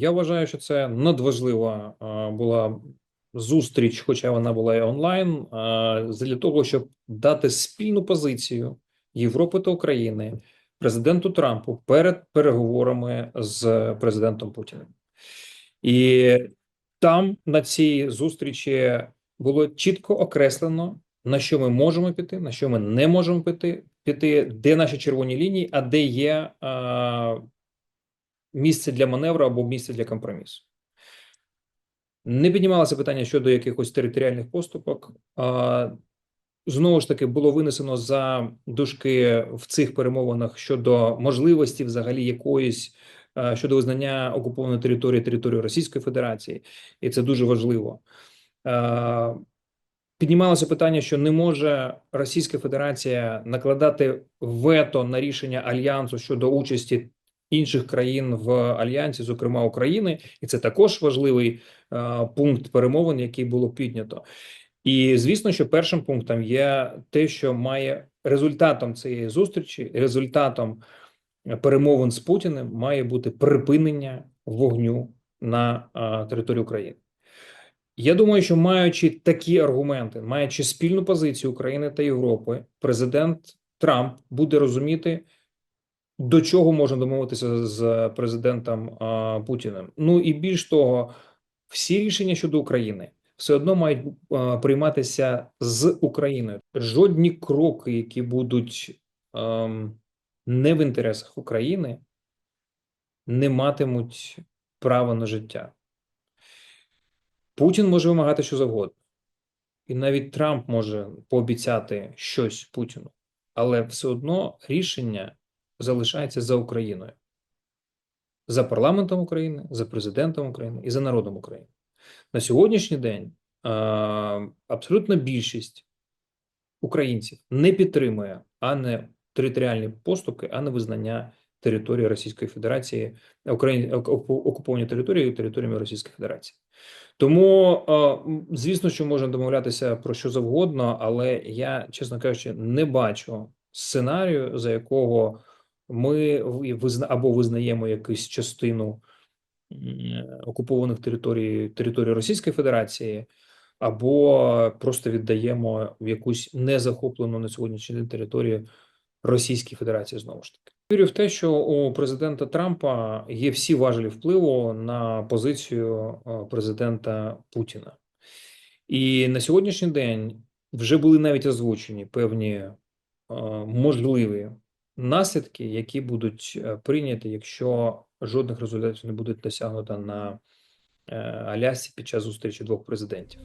Я вважаю, що це надважлива е, була зустріч, хоча вона була і онлайн, е, для того, щоб дати спільну позицію Європи та України президенту Трампу перед переговорами з президентом Путіним. І там на цій зустрічі було чітко окреслено, на що ми можемо піти, на що ми не можемо піти, піти де наші червоні лінії, а де є е, місце для маневру або місце для компромісу. Не піднімалося питання щодо якихось територіальних поступок. Знову ж таки, було винесено за дужки в цих перемовинах щодо можливості взагалі якоїсь щодо визнання окупованої території території Російської Федерації, і це дуже важливо. Піднімалося питання, що не може Російська Федерація накладати вето на рішення альянсу щодо участі інших країн в альянсі, зокрема України, і це також важливий е, пункт перемовин, який було піднято. І звісно, що першим пунктом є те, що має результатом цієї зустрічі, результатом перемовин з Путіним має бути припинення вогню на е, території України. Я думаю, що маючи такі аргументи, маючи спільну позицію України та Європи, президент Трамп буде розуміти, до чого можна домовитися з президентом Путіним. Ну і більш того, всі рішення щодо України все одно мають прийматися з Україною. Жодні кроки, які будуть ем, не в інтересах України, не матимуть права на життя. Путін може вимагати що завгодно, і навіть Трамп може пообіцяти щось Путіну, але все одно рішення залишається за Україною, за парламентом України, за президентом України і за народом України. На сьогоднішній день а, абсолютна більшість українців не підтримує а не територіальні поступки, а не визнання території Російської Федерації, окуповані території територіями Російської Федерації. Тому, е, звісно, що можна домовлятися про що завгодно, але я, чесно кажучи, не бачу сценарію, за якого ми або визнаємо якусь частину окупованих територій території Російської Федерації, або просто віддаємо в якусь незахоплену на сьогоднішній день територію Російської Федерації знову ж таки. Вірю в те, що у президента Трампа є всі важелі впливу на позицію е, президента Путіна, і на сьогоднішній день вже були навіть озвучені певні е, можливі наслідки, які будуть е, прийняті, якщо жодних результатів не буде досягнуто на Алясі під час зустрічі двох президентів.